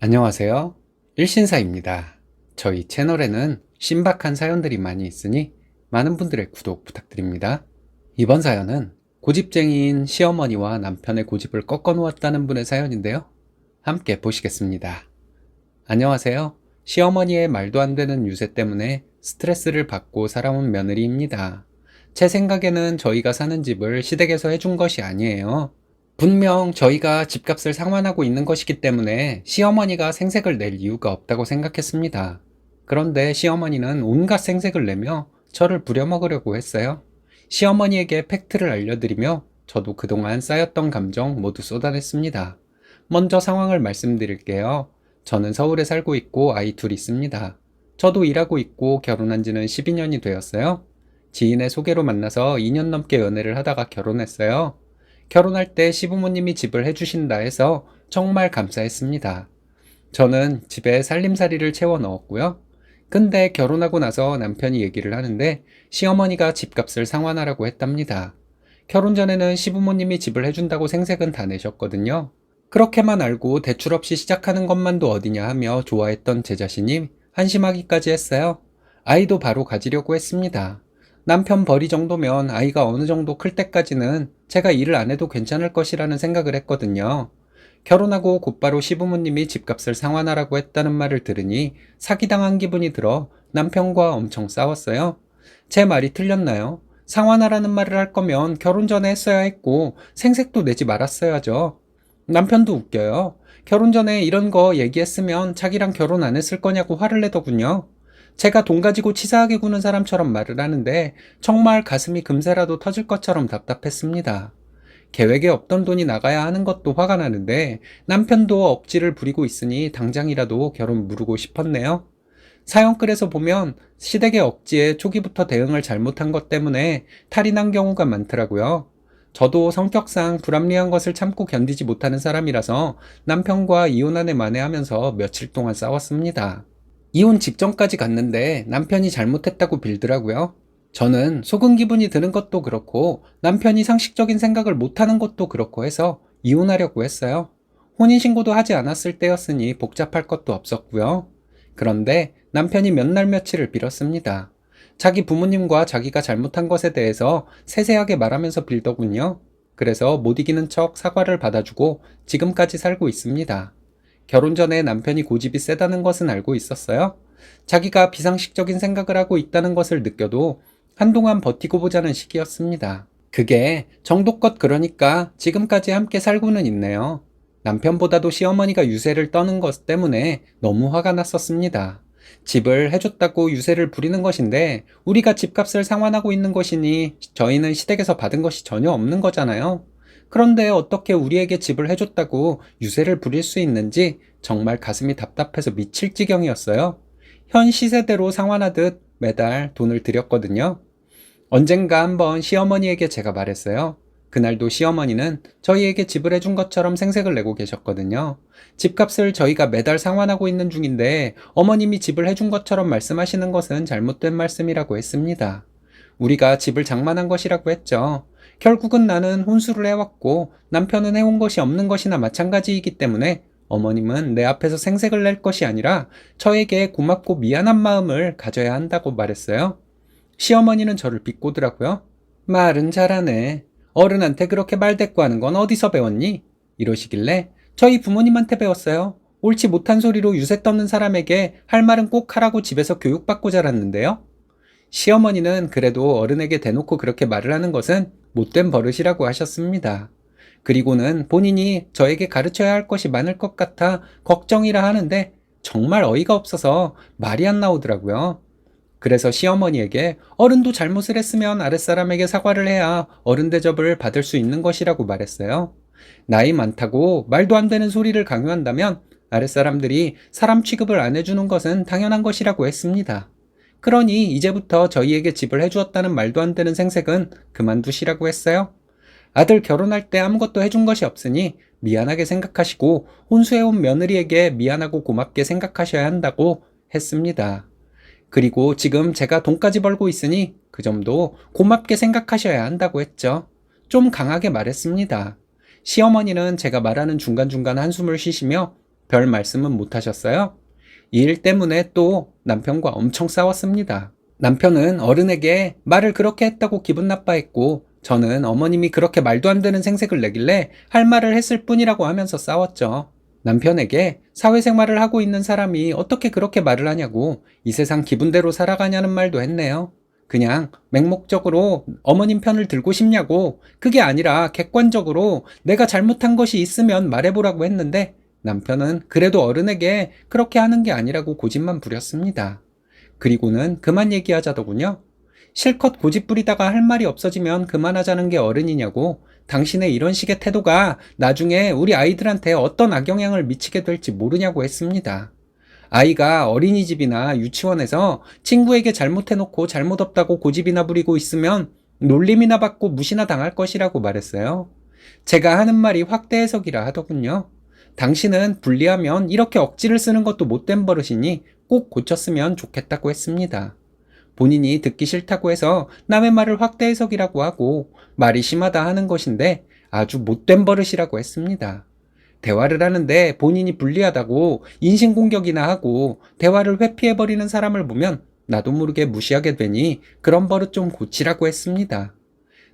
안녕하세요. 일신사입니다. 저희 채널에는 신박한 사연들이 많이 있으니 많은 분들의 구독 부탁드립니다. 이번 사연은 고집쟁이인 시어머니와 남편의 고집을 꺾어 놓았다는 분의 사연인데요. 함께 보시겠습니다. 안녕하세요. 시어머니의 말도 안 되는 유세 때문에 스트레스를 받고 살아온 며느리입니다. 제 생각에는 저희가 사는 집을 시댁에서 해준 것이 아니에요. 분명 저희가 집값을 상환하고 있는 것이기 때문에 시어머니가 생색을 낼 이유가 없다고 생각했습니다. 그런데 시어머니는 온갖 생색을 내며 저를 부려먹으려고 했어요. 시어머니에게 팩트를 알려드리며 저도 그동안 쌓였던 감정 모두 쏟아냈습니다. 먼저 상황을 말씀드릴게요. 저는 서울에 살고 있고 아이 둘 있습니다. 저도 일하고 있고 결혼한 지는 12년이 되었어요. 지인의 소개로 만나서 2년 넘게 연애를 하다가 결혼했어요. 결혼할 때 시부모님이 집을 해주신다 해서 정말 감사했습니다. 저는 집에 살림살이를 채워 넣었고요. 근데 결혼하고 나서 남편이 얘기를 하는데 시어머니가 집값을 상환하라고 했답니다. 결혼 전에는 시부모님이 집을 해준다고 생색은 다 내셨거든요. 그렇게만 알고 대출 없이 시작하는 것만도 어디냐 하며 좋아했던 제 자신이 한심하기까지 했어요. 아이도 바로 가지려고 했습니다. 남편 벌이 정도면 아이가 어느 정도 클 때까지는 제가 일을 안 해도 괜찮을 것이라는 생각을 했거든요. 결혼하고 곧바로 시부모님이 집값을 상환하라고 했다는 말을 들으니 사기당한 기분이 들어 남편과 엄청 싸웠어요. 제 말이 틀렸나요? 상환하라는 말을 할 거면 결혼 전에 했어야 했고 생색도 내지 말았어야죠. 남편도 웃겨요. 결혼 전에 이런 거 얘기했으면 자기랑 결혼 안 했을 거냐고 화를 내더군요. 제가 돈 가지고 치사하게 구는 사람처럼 말을 하는데 정말 가슴이 금세라도 터질 것처럼 답답했습니다. 계획에 없던 돈이 나가야 하는 것도 화가 나는데 남편도 억지를 부리고 있으니 당장이라도 결혼 무르고 싶었네요. 사연글에서 보면 시댁의 억지에 초기부터 대응을 잘못한 것 때문에 탈이 난 경우가 많더라고요. 저도 성격상 불합리한 것을 참고 견디지 못하는 사람이라서 남편과 이혼안에 만회하면서 며칠 동안 싸웠습니다. 이혼 직전까지 갔는데 남편이 잘못했다고 빌더라고요. 저는 속은 기분이 드는 것도 그렇고 남편이 상식적인 생각을 못하는 것도 그렇고 해서 이혼하려고 했어요. 혼인신고도 하지 않았을 때였으니 복잡할 것도 없었고요. 그런데 남편이 몇 날 며칠을 빌었습니다. 자기 부모님과 자기가 잘못한 것에 대해서 세세하게 말하면서 빌더군요. 그래서 못 이기는 척 사과를 받아주고 지금까지 살고 있습니다. 결혼 전에 남편이 고집이 세다는 것은 알고 있었어요. 자기가 비상식적인 생각을 하고 있다는 것을 느껴도 한동안 버티고 보자는 시기였습니다. 그게 정도껏 그러니까 지금까지 함께 살고는 있네요. 남편보다도 시어머니가 유세를 떠는 것 때문에 너무 화가 났었습니다. 집을 해줬다고 유세를 부리는 것인데 우리가 집값을 상환하고 있는 것이니 저희는 시댁에서 받은 것이 전혀 없는 거잖아요. 그런데 어떻게 우리에게 집을 해줬다고 유세를 부릴 수 있는지 정말 가슴이 답답해서 미칠 지경이었어요. 현 시세대로 상환하듯 매달 돈을 들였거든요. 언젠가 한번 시어머니에게 제가 말했어요. 그날도 시어머니는 저희에게 집을 해준 것처럼 생색을 내고 계셨거든요. 집값을 저희가 매달 상환하고 있는 중인데 어머님이 집을 해준 것처럼 말씀하시는 것은 잘못된 말씀이라고 했습니다. 우리가 집을 장만한 것이라고 했죠. 결국은 나는 혼수를 해왔고 남편은 해온 것이 없는 것이나 마찬가지이기 때문에 어머님은 내 앞에서 생색을 낼 것이 아니라 저에게 고맙고 미안한 마음을 가져야 한다고 말했어요. 시어머니는 저를 비꼬더라고요. 말은 잘하네. 어른한테 그렇게 말 대꾸하는 건 어디서 배웠니? 이러시길래 저희 부모님한테 배웠어요. 옳지 못한 소리로 유세 떠는 사람에게 할 말은 꼭 하라고 집에서 교육받고 자랐는데요. 시어머니는 그래도 어른에게 대놓고 그렇게 말을 하는 것은 못된 버릇이라고 하셨습니다. 그리고는 본인이 저에게 가르쳐야 할 것이 많을 것 같아 걱정이라 하는데 정말 어이가 없어서 말이 안 나오더라고요. 그래서 시어머니에게 어른도 잘못을 했으면 아랫사람에게 사과를 해야 어른 대접을 받을 수 있는 것이라고 말했어요. 나이 많다고 말도 안 되는 소리를 강요한다면 아랫사람들이 사람 취급을 안 해주는 것은 당연한 것이라고 했습니다. 그러니 이제부터 저희에게 집을 해주었다는 말도 안 되는 생색은 그만두시라고 했어요. 아들 결혼할 때 아무것도 해준 것이 없으니 미안하게 생각하시고 혼수해온 며느리에게 미안하고 고맙게 생각하셔야 한다고 했습니다. 그리고 지금 제가 돈까지 벌고 있으니 그 점도 고맙게 생각하셔야 한다고 했죠. 좀 강하게 말했습니다. 시어머니는 제가 말하는 중간중간 한숨을 쉬시며 별 말씀은 못 하셨어요? 이 일 때문에 또 남편과 엄청 싸웠습니다. 남편은 어른에게 말을 그렇게 했다고 기분 나빠했고, 저는 어머님이 그렇게 말도 안 되는 생색을 내길래 할 말을 했을 뿐이라고 하면서 싸웠죠. 남편에게 사회생활을 하고 있는 사람이 어떻게 그렇게 말을 하냐고 이 세상 기분대로 살아가냐는 말도 했네요. 그냥 맹목적으로 어머님 편을 들고 싶냐고 그게 아니라 객관적으로 내가 잘못한 것이 있으면 말해보라고 했는데 남편은 그래도 어른에게 그렇게 하는 게 아니라고 고집만 부렸습니다. 그리고는 그만 얘기하자더군요. 실컷 고집 부리다가 할 말이 없어지면 그만하자는 게 어른이냐고 당신의 이런 식의 태도가 나중에 우리 아이들한테 어떤 악영향을 미치게 될지 모르냐고 했습니다. 아이가 어린이집이나 유치원에서 친구에게 잘못해놓고 잘못 없다고 고집이나 부리고 있으면 놀림이나 받고 무시나 당할 것이라고 말했어요. 제가 하는 말이 확대 해석이라 하더군요. 당신은 불리하면 이렇게 억지를 쓰는 것도 못된 버릇이니 꼭 고쳤으면 좋겠다고 했습니다. 본인이 듣기 싫다고 해서 남의 말을 확대 해석이라고 하고 말이 심하다 하는 것인데 아주 못된 버릇이라고 했습니다. 대화를 하는데 본인이 불리하다고 인신공격이나 하고 대화를 회피해버리는 사람을 보면 나도 모르게 무시하게 되니 그런 버릇 좀 고치라고 했습니다.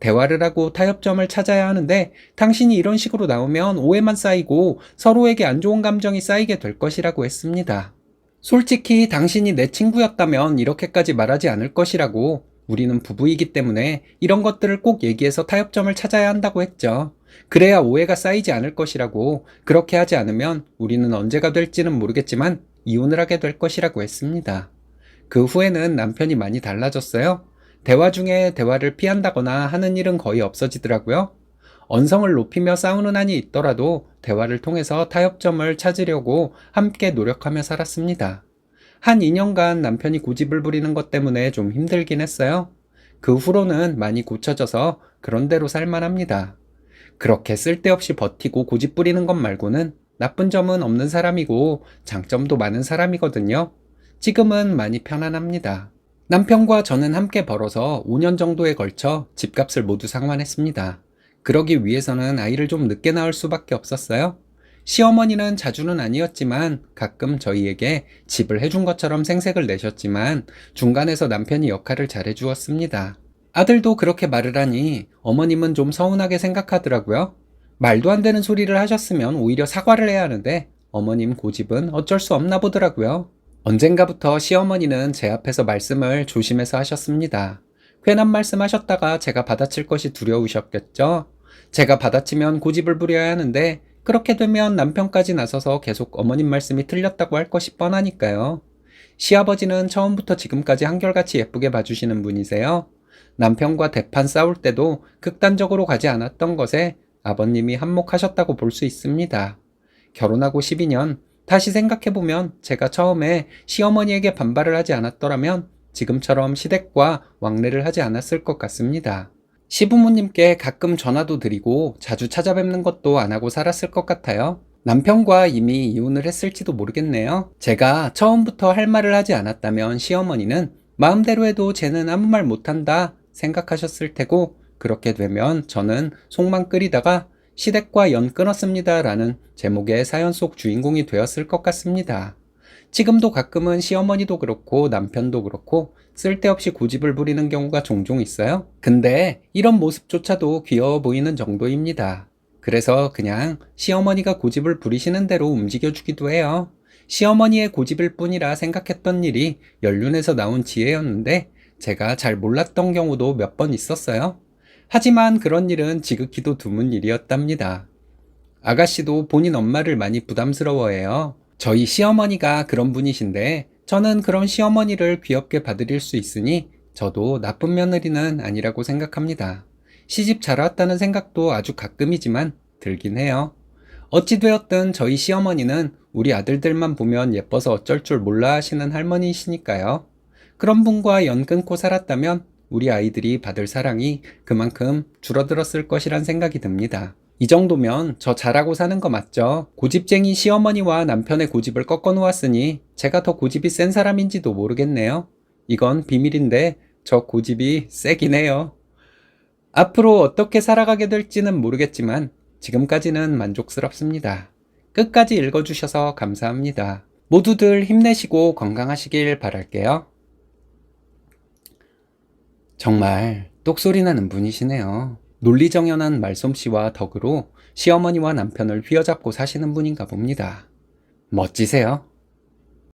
대화를 하고 타협점을 찾아야 하는데 당신이 이런 식으로 나오면 오해만 쌓이고 서로에게 안 좋은 감정이 쌓이게 될 것이라고 했습니다. 솔직히 당신이 내 친구였다면 이렇게까지 말하지 않을 것이라고 우리는 부부이기 때문에 이런 것들을 꼭 얘기해서 타협점을 찾아야 한다고 했죠. 그래야 오해가 쌓이지 않을 것이라고 그렇게 하지 않으면 우리는 언제가 될지는 모르겠지만 이혼을 하게 될 것이라고 했습니다. 그 후에는 남편이 많이 달라졌어요. 대화 중에 대화를 피한다거나 하는 일은 거의 없어지더라고요. 언성을 높이며 싸우는 한이 있더라도 대화를 통해서 타협점을 찾으려고 함께 노력하며 살았습니다. 한 2년간 남편이 고집을 부리는 것 때문에 좀 힘들긴 했어요. 그 후로는 많이 고쳐져서 그런대로 살만합니다. 그렇게 쓸데없이 버티고 고집 부리는 것 말고는 나쁜 점은 없는 사람이고 장점도 많은 사람이거든요. 지금은 많이 편안합니다. 남편과 저는 함께 벌어서 5년 정도에 걸쳐 집값을 모두 상환했습니다. 그러기 위해서는 아이를 좀 늦게 낳을 수밖에 없었어요. 시어머니는 자주는 아니었지만 가끔 저희에게 집을 해준 것처럼 생색을 내셨지만 중간에서 남편이 역할을 잘 해주었습니다. 아들도 그렇게 말을 하니 어머님은 좀 서운하게 생각하더라고요. 말도 안 되는 소리를 하셨으면 오히려 사과를 해야 하는데 어머님 고집은 어쩔 수 없나 보더라고요. 언젠가부터 시어머니는 제 앞에서 말씀을 조심해서 하셨습니다. 괜한 말씀 하셨다가 제가 받아칠 것이 두려우셨겠죠? 제가 받아치면 고집을 부려야 하는데 그렇게 되면 남편까지 나서서 계속 어머님 말씀이 틀렸다고 할 것이 뻔하니까요. 시아버지는 처음부터 지금까지 한결같이 예쁘게 봐주시는 분이세요. 남편과 대판 싸울 때도 극단적으로 가지 않았던 것에 아버님이 한몫하셨다고 볼 수 있습니다. 결혼하고 12년, 다시 생각해보면 제가 처음에 시어머니에게 반발을 하지 않았더라면 지금처럼 시댁과 왕래를 하지 않았을 것 같습니다. 시부모님께 가끔 전화도 드리고 자주 찾아뵙는 것도 안 하고 살았을 것 같아요. 남편과 이미 이혼을 했을지도 모르겠네요. 제가 처음부터 할 말을 하지 않았다면 시어머니는 마음대로 해도 쟤는 아무 말 못한다 생각하셨을 테고 그렇게 되면 저는 속만 끓이다가 시댁과 연 끊었습니다 라는 제목의 사연 속 주인공이 되었을 것 같습니다. 지금도 가끔은 시어머니도 그렇고 남편도 그렇고 쓸데없이 고집을 부리는 경우가 종종 있어요. 근데 이런 모습조차도 귀여워 보이는 정도입니다. 그래서 그냥 시어머니가 고집을 부리시는 대로 움직여주기도 해요. 시어머니의 고집일 뿐이라 생각했던 일이 연륜에서 나온 지혜였는데 제가 잘 몰랐던 경우도 몇 번 있었어요. 하지만 그런 일은 지극히도 드문 일이었답니다. 아가씨도 본인 엄마를 많이 부담스러워해요. 저희 시어머니가 그런 분이신데 저는 그런 시어머니를 귀엽게 받아들일 수 있으니 저도 나쁜 며느리는 아니라고 생각합니다. 시집 잘 왔다는 생각도 아주 가끔이지만 들긴 해요. 어찌되었든 저희 시어머니는 우리 아들들만 보면 예뻐서 어쩔 줄 몰라 하시는 할머니이시니까요. 그런 분과 연 끊고 살았다면 우리 아이들이 받을 사랑이 그만큼 줄어들었을 것이란 생각이 듭니다. 이 정도면 저 잘하고 사는 거 맞죠? 고집쟁이 시어머니와 남편의 고집을 꺾어 놓았으니 제가 더 고집이 센 사람인지도 모르겠네요. 이건 비밀인데 저 고집이 세긴 해요. 앞으로 어떻게 살아가게 될지는 모르겠지만 지금까지는 만족스럽습니다. 끝까지 읽어주셔서 감사합니다. 모두들 힘내시고 건강하시길 바랄게요. 정말 똑소리 나는 분이시네요. 논리정연한 말솜씨와 덕으로 시어머니와 남편을 휘어잡고 사시는 분인가 봅니다. 멋지세요.